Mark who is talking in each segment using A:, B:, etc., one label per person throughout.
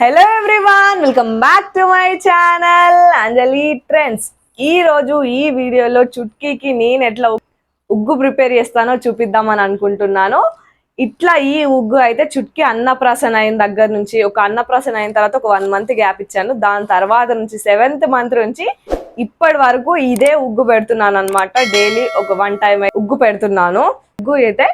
A: Hello welcome back to my channel Anjali trends ఈ రోజు ఈ వీడియోలో చుట్కీకి నేను ఎట్లా ఉగ్గు ప్రిపేర్ చేస్తానో చూపిద్దామని అనుకుంటున్నాను. ఇట్లా ఈ ఉగ్గు అయితే చుట్కీ అన్నప్రాసన అయిన దగ్గర నుంచి ఒక అన్నప్రాసన అయిన తర్వాత ఒక వన్ మంత్ గ్యాప్ ఇచ్చాను. దాని తర్వాత నుంచి సెవెంత్ మంత్ నుంచి ఇప్పటి వరకు ఇదే ఉగ్గు పెడుతున్నాను అనమాట డైలీ ఒక వన్ టైం ఉగ్గు పెడుతున్నాను. ఉగ్గు అయితే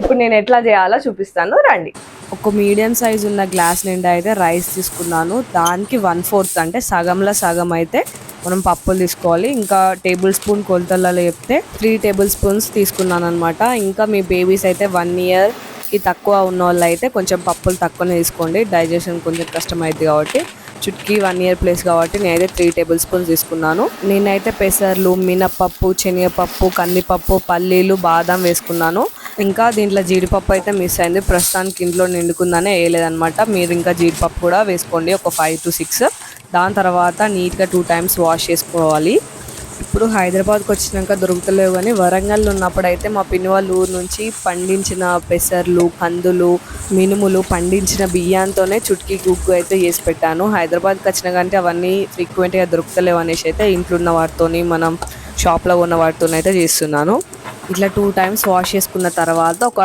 A: ఇప్పుడు నేను ఎట్లా చేయాలో చూపిస్తాను రండి. ఒక మీడియం సైజ్ ఉన్న గ్లాస్ నిండా అయితే రైస్ తీసుకున్నాను. దానికి వన్ ఫోర్త్ అంటే సగంలో సగం అయితే మనం పప్పులు తీసుకోవాలి. ఇంకా టేబుల్ స్పూన్ కొలతలలో చెప్తే త్రీ టేబుల్ స్పూన్స్ తీసుకున్నాను అనమాట ఇంకా మీ బేబీస్ అయితే వన్ ఇయర్కి తక్కువ ఉన్న వాళ్ళు అయితే కొంచెం పప్పులు తక్కువనే తీసుకోండి. డైజెషన్ కొంచెం కష్టమైంది కాబట్టి. చుట్కీ వన్ ఇయర్ ప్లేస్ కాబట్టి నేనైతే త్రీ టేబుల్ స్పూన్స్ తీసుకున్నాను. నేనైతే పెసర్లు మినపప్పు శనగపప్పు కందిపప్పు పల్లీలు బాదం వేసుకున్నాను. ఇంకా దీంట్లో జీడిపప్పు అయితే మిస్ అయింది. ప్రస్తుతానికి ఇంట్లో నిండుకుందనే వేయలేదనమాట మీరు ఇంకా జీడిపప్పు కూడా వేసుకోండి. ఒక ఫైవ్ టు సిక్స్ దాని తర్వాత నీట్గా టూ టైమ్స్ వాష్ చేసుకోవాలి. ఇప్పుడు హైదరాబాద్కి వచ్చినాక దొరుకుతలేవు కానీ వరంగల్ ఉన్నప్పుడు అయితే మా పిన్ని వాళ్ళ ఊరు నుంచి పండించిన పెసర్లు కందులు మినుములు పండించిన బియ్యంతోనే చుట్కీ గుగ్గు అయితే చేసి పెట్టాను. హైదరాబాద్కి వచ్చిన కంటే అవన్నీ ఫ్రీక్వెంట్గా దొరుకుతలేవు అనేసి అయితే ఇంట్లో ఉన్న వాటితోని మనం షాప్లో ఉన్న వాటితోనైతే చేస్తున్నాను. ఇట్లా టూ టైమ్స్ వాష్ చేసుకున్న తర్వాత ఒక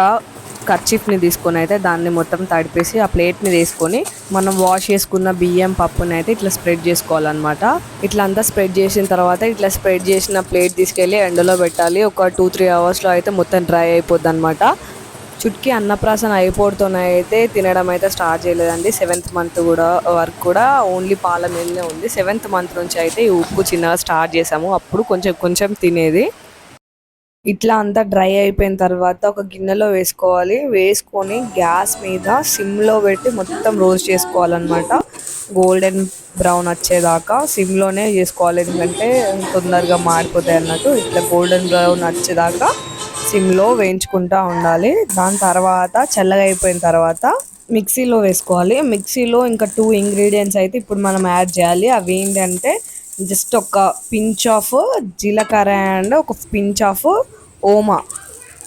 A: కర్చీఫ్ని తీసుకొని అయితే దాన్ని మొత్తం తడిపేసి ఆ ప్లేట్ని తీసుకొని మనం వాష్ చేసుకున్న బియ్యం పప్పుని అయితే ఇట్లా స్ప్రెడ్ చేసుకోవాలన్నమాట. ఇట్లా అంతా స్ప్రెడ్ చేసిన తర్వాత ఇట్లా స్ప్రెడ్ చేసిన ప్లేట్ తీసుకెళ్ళి ఎండలో పెట్టాలి. ఒక టూ త్రీ అవర్స్లో అయితే మొత్తం డ్రై అయిపోద్ది అనమాట చుట్కీ అన్నప్రాసన అయిపోతూనే అయితే తినడం అయితే స్టార్ట్ చేయలేదండి. సెవెంత్ మంత్ కూడా వరకు కూడా ఓన్లీ పాల మీదనే ఉంది. సెవెంత్ మంత్ నుంచి అయితే ఈ ఉప్పు చిన్నగా స్టార్ట్ చేసాము. అప్పుడు కొంచెం కొంచెం తినేది. ఇట్లా అంతా డ్రై అయిపోయిన తర్వాత ఒక గిన్నెలో వేసుకోవాలి. వేసుకొని గ్యాస్ మీద సిమ్లో పెట్టి మొత్తం రోస్ట్ చేసుకోవాలన్నమాట. గోల్డెన్ బ్రౌన్ వచ్చేదాకా సిమ్లోనే చేసుకోవాలి. ఎందుకంటే తొందరగా మాడిపోతాయి అన్నట్టు. ఇట్లా గోల్డెన్ బ్రౌన్ వచ్చేదాకా సిమ్లో వేయించుకుంటూ ఉండాలి. దాని తర్వాత చల్లగా అయిపోయిన తర్వాత మిక్సీలో వేసుకోవాలి. మిక్సీలో ఇంకా టూ ఇంగ్రీడియంట్స్ అయితే ఇప్పుడు మనం యాడ్ చేయాలి. అవి ఏంటంటే జస్ట్ ఒక పించ్ ఆఫ్ జీలకర్ర అండ్ ఒక పించ్ ఆఫ్ ఓమా.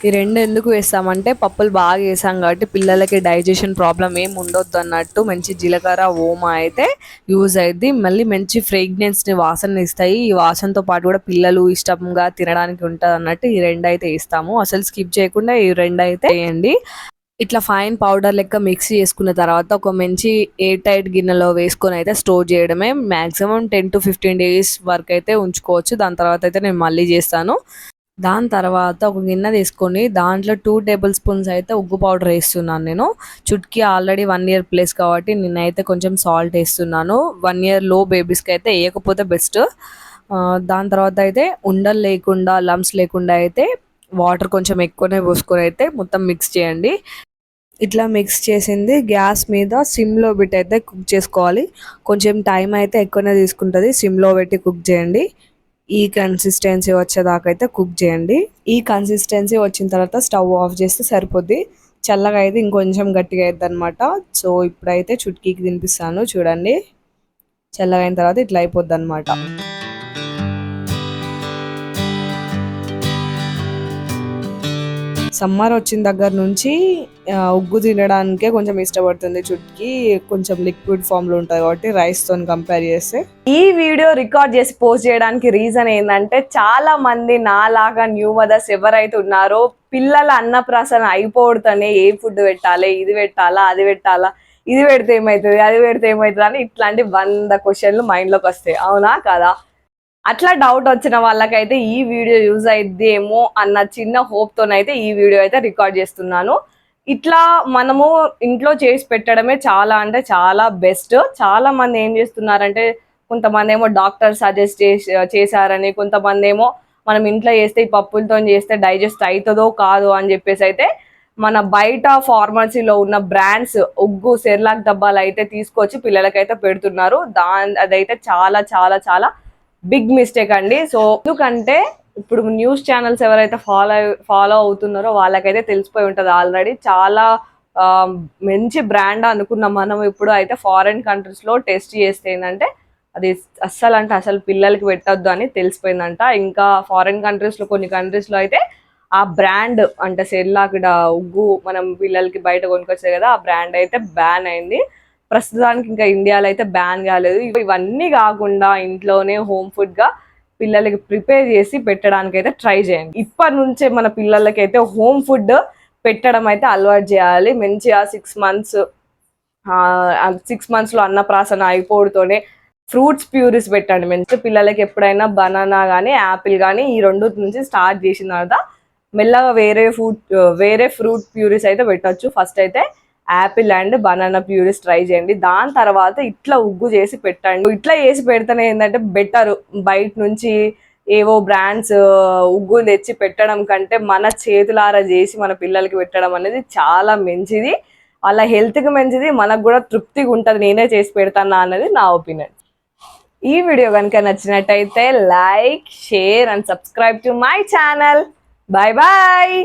A: ఈ రెండు ఎందుకు వేస్తామంటే పప్పులు బాగా వేసాం కాబట్టి పిల్లలకి డైజెషన్ ప్రాబ్లం ఏం ఉండొద్దు అన్నట్టు మంచి జీలకర్ర ఓమా అయితే యూజ్ అయ్యింది మళ్ళీ మంచి ఫ్రేగ్నెన్స్ని వాసన ఇస్తాయి. ఈ వాసనతో పాటు కూడా పిల్లలు ఇష్టంగా తినడానికి ఉంటుంది అన్నట్టు ఈ రెండు అయితే ఇస్తాము అసలు స్కిప్ చేయకుండా ఈ రెండు అయితే వేయండి. ఇట్లా ఫైన్ పౌడర్ లెక్క మిక్స్ చేసుకున్న తర్వాత ఒక మంచి ఎయిర్ టైట్ గిన్నెలో వేసుకొని అయితే స్టోర్ చేయడమే maximum ten to fifteen days వరకు అయితే ఉంచుకోవచ్చు. దాని తర్వాత అయితే నేను మళ్ళీ చేస్తాను. దాని తర్వాత ఒక గిన్నె తీసుకొని దాంట్లో టూ టేబుల్ స్పూన్స్ అయితే ఉగ్గు పౌడర్ వేస్తున్నాను నేను. Chutki already one year plus కాబట్టి నేనైతే కొంచెం సాల్ట్ వేస్తున్నాను. వన్ ఇయర్లో బేబీస్కి అయితే వేయకపోతే బెస్ట్ దాని తర్వాత అయితే ఉండలు లేకుండా లమ్స్ లేకుండా అయితే వాటర్ కొంచెం ఎక్కువనే పోసుకొని అయితే మొత్తం మిక్స్ చేయండి. ఇట్లా మిక్స్ చేసింది. గ్యాస్ మీద సిమ్లో పెట్టి అయితే కుక్ చేసుకోవాలి. కొంచెం టైం అయితే ఎక్కువనే తీసుకుంటుంది. సిమ్లో పెట్టి కుక్ చేయండి. ఈ కన్సిస్టెన్సీ వచ్చేదాకా అయితే కుక్ చేయండి. ఈ కన్సిస్టెన్సీ వచ్చిన తర్వాత స్టవ్ ఆఫ్ చేస్తే సరిపోద్ది. చల్లగా అయితే ఇంకొంచెం గట్టిగా అవుతుంది అనమాట సో ఇప్పుడైతే చుట్కీకి తినిపిస్తాను. చూడండి. చల్లగా అయిన తర్వాత ఇట్లా అయిపోద్ది అనమాట సమ్మర్ వచ్చిన దగ్గర నుంచి ఉగ్గు తినడానికే కొంచెం ఇష్టపడుతుంది చుట్టుకి కొంచెం లిక్విడ్ ఫామ్లో ఉంటుంది కాబట్టి రైస్తో కంపేర్ చేస్తే. ఈ వీడియో రికార్డ్ చేసి పోస్ట్ చేయడానికి రీజన్ ఏంటంటే చాలా మంది నాలాగా న్యూ మదర్స్ ఎవరైతే ఉన్నారో పిల్లల అన్నప్రాసన అయిపోవడతోనే ఏ ఫుడ్ పెట్టాలి ఇది పెట్టాలా అది పెట్టాలా ఇది పెడితే ఏమవుతుంది అది పెడితే ఏమవుతుంది అని ఇట్లాంటి వంద క్వశ్చన్లు మైండ్లోకి వస్తాయి. అవునా కదా? అట్లా డౌట్ వచ్చిన వాళ్ళకైతే ఈ వీడియో యూజ్ అయిద్దేమో అన్న చిన్న హోప్తోనైతే ఈ వీడియో అయితే రికార్డ్ చేస్తున్నాను. ఇట్లా మనము ఇంట్లో చేసి పెట్టడమే చాలా అంటే చాలా బెస్ట్ చాలా మంది ఏం చేస్తున్నారంటే కొంతమంది ఏమో డాక్టర్ సజెస్ట్ చేసి చేశారని కొంతమంది ఏమో మనం ఇంట్లో చేస్తే ఈ పప్పులతో చేస్తే డైజెస్ట్ అవుతుందో కాదు అని చెప్పేసి అయితే మన బయట ఫార్మసీలో ఉన్న బ్రాండ్స్ ఉగ్గు సెర్లాక్ డబ్బాలు అయితే తీసుకొచ్చి పిల్లలకైతే పెడుతున్నారు. దాని అదైతే చాలా చాలా చాలా బిగ్ మిస్టేక్ అండి. సో ఎందుకంటే ఇప్పుడు న్యూస్ ఛానల్స్ ఎవరైతే ఫాలో ఫాలో అవుతున్నారో వాళ్ళకైతే తెలిసిపోయి ఉంటుంది ఆల్రెడీ. చాలా మంచి బ్రాండ్ అనుకున్నాం మనం ఇప్పుడు అయితే ఫారిన్ కంట్రీస్లో టెస్ట్ చేస్తే ఏంటంటే అది అస్సలు అంటే అసలు పిల్లలకి పెట్టద్దు అని తెలిసిపోయిందంట. ఇంకా ఫారిన్ కంట్రీస్లో కొన్ని కంట్రీస్లో అయితే ఆ బ్రాండ్ అంటే సెల్లాకిడ ఉగ్గు మనం పిల్లలకి బయట కొనుక్కొచ్చాయి కదా ఆ బ్రాండ్ అయితే బ్యాన్ అయింది. ప్రస్తుతానికి ఇంకా ఇండియాలో అయితే బ్యాన్ కాలేదు. ఇవన్నీ కాకుండా ఇంట్లోనే హోమ్ ఫుడ్గా పిల్లలకి ప్రిపేర్ చేసి పెట్టడానికి అయితే ట్రై చేయండి. ఇప్పటి నుంచే మన పిల్లలకి అయితే హోమ్ ఫుడ్ పెట్టడం అయితే అలవాటు చేయాలి. మంచిగా సిక్స్ మంత్స్ సిక్స్ మంత్స్లో అన్నప్రాసన అయిపోవడంతోనే ఫ్రూట్స్ ప్యూరిస్ పెట్టండి. మంచి పిల్లలకి ఎప్పుడైనా బనానా కానీ యాపిల్ కానీ ఈ రెండు నుంచి స్టార్ట్ చేసిన తర్వాత మెల్లగా వేరే ఫ్రూట్ వేరే ఫ్రూట్ ప్యూరిస్ అయితే పెట్టొచ్చు. ఫస్ట్ అయితే apple and banana purees try చేయండి. దాని తర్వాత ఇట్లా ఉగ్గు చేసి పెట్టండి. ఇట్లా చేసి పెడితేనే ఏంటంటే బెటర్ బయట నుంచి ఏవో బ్రాండ్స్ ఉగ్గు తెచ్చి పెట్టడం కంటే మన చేతులారా చేసి మన పిల్లలకి పెట్టడం అనేది చాలా మంచిది. వాళ్ళ హెల్త్కి మంచిది. మనకు కూడా తృప్తిగా ఉంటుంది. నేనే చేసి పెడతానా అన్నది నా ఒపీనియన్ ఈ వీడియో కనుక నచ్చినట్టయితే like share and subscribe to my channel bye bye